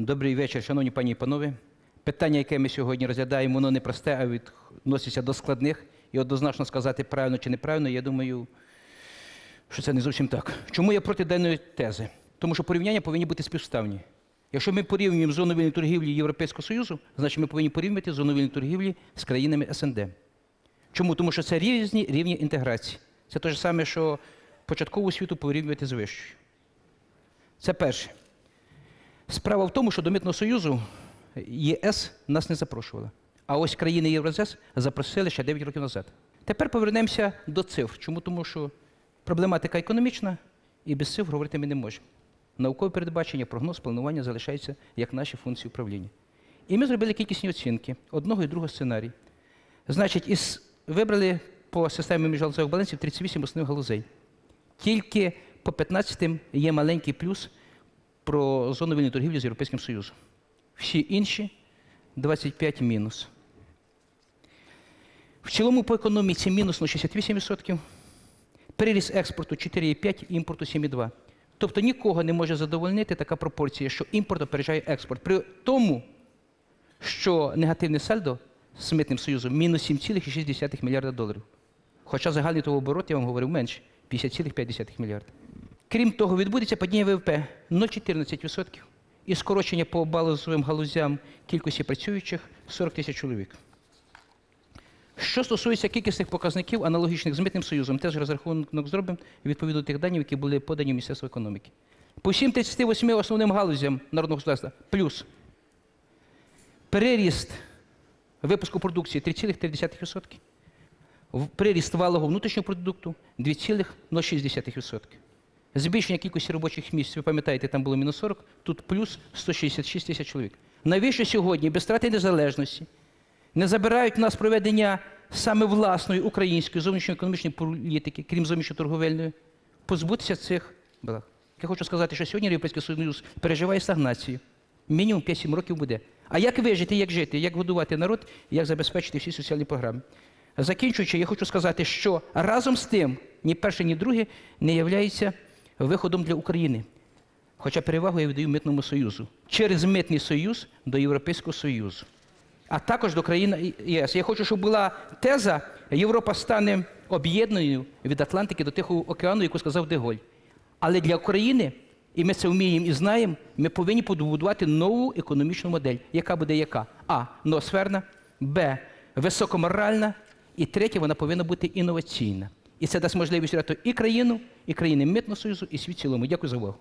Добрий вечір, шановні пані і панове. Питання, яке ми сьогодні розглядаємо, воно не просте, а відноситься до складних. І однозначно сказати правильно чи неправильно, я думаю, що це не зовсім так. Чому я проти даної тези? Тому що порівняння повинні бути співставні. Якщо ми порівнюємо зону вільної торгівлі Європейського Союзу, значить ми повинні порівнювати зону вільної торгівлі з країнами СНД. Чому? Тому що це різні рівні інтеграції. Це те ж саме, що початкову освіту порівнювати з вищою. Це перше. Справа в тому, що до Митного Союзу ЄС нас не запрошувала. А ось країни Євразес запросили ще 9 років назад. Тепер повернемося до цифр. Чому? Тому що проблематика економічна, і без цифр говорити ми не можемо. Наукове передбачення, прогноз, планування залишаються як наші функції управління. І ми зробили кількісні оцінки одного і другого сценарій. Значить, із, вибрали по системі міжгалузевих балансів 38 основних галузей. Тільки по 15 є маленький плюс про зону вільної торгівлі з Європейським Союзом. Всі інші 25 мінус. В цілому по економіці мінус на 68%, приріст експорту 4,5, імпорту 7,2. Тобто нікого не може задовольнити така пропорція, що імпорт опереджає експорт. При тому, що негативне сальдо з митним союзом мінус 7,6 мільярда доларів. Хоча загальний того оборот, я вам говорив, менше 50,5 мільярда. Крім того, відбудеться падіння ВВП 0,14% і скорочення по балозовим галузям кількості працюючих 40 тисяч чоловік. Що стосується кількісних показників, аналогічних з Митним Союзом, теж розрахунок зробимо відповідно тих даних, які були подані в Міністерство економіки. По всім 38 основним галузям народного господарства плюс переріст випуску продукції 3,3%, в- приріст валового внутрішнього продукту 2,06%. Збільшення кількості робочих місць, ви пам'ятаєте, там було мінус 40, тут плюс 166 тисяч чоловік. Навіщо сьогодні, без страти незалежності, не забирають в нас проведення саме власної української зовнішньоекономічної політики, крім зовнішньоторговельної, позбутися цих благ. Я хочу сказати, що сьогодні Європейський Союз переживає стагнацію. Мінімум 5-7 років буде. А як вижити, як жити, як годувати народ, як забезпечити всі соціальні програми? Закінчуючи, я хочу сказати, що разом з тим ні перше, ні друге не являється виходом для України. Хоча перевагу я віддаю Митному Союзу. Через Митний Союз до Європейського Союзу. А також до країн ЄС. Я хочу, щоб була теза, Європа стане об'єднаною від Атлантики до Тихого океану, яку сказав Деголь. Але для України, і ми це вміємо і знаємо, ми повинні побудувати нову економічну модель, яка буде яка? А. Ноосферна, Б. Високоморальна. І третє, вона повинна бути інноваційна. І це дасть можливість рятувати і країну, і країни Митного Союзу, і світ цілому. Дякую за увагу.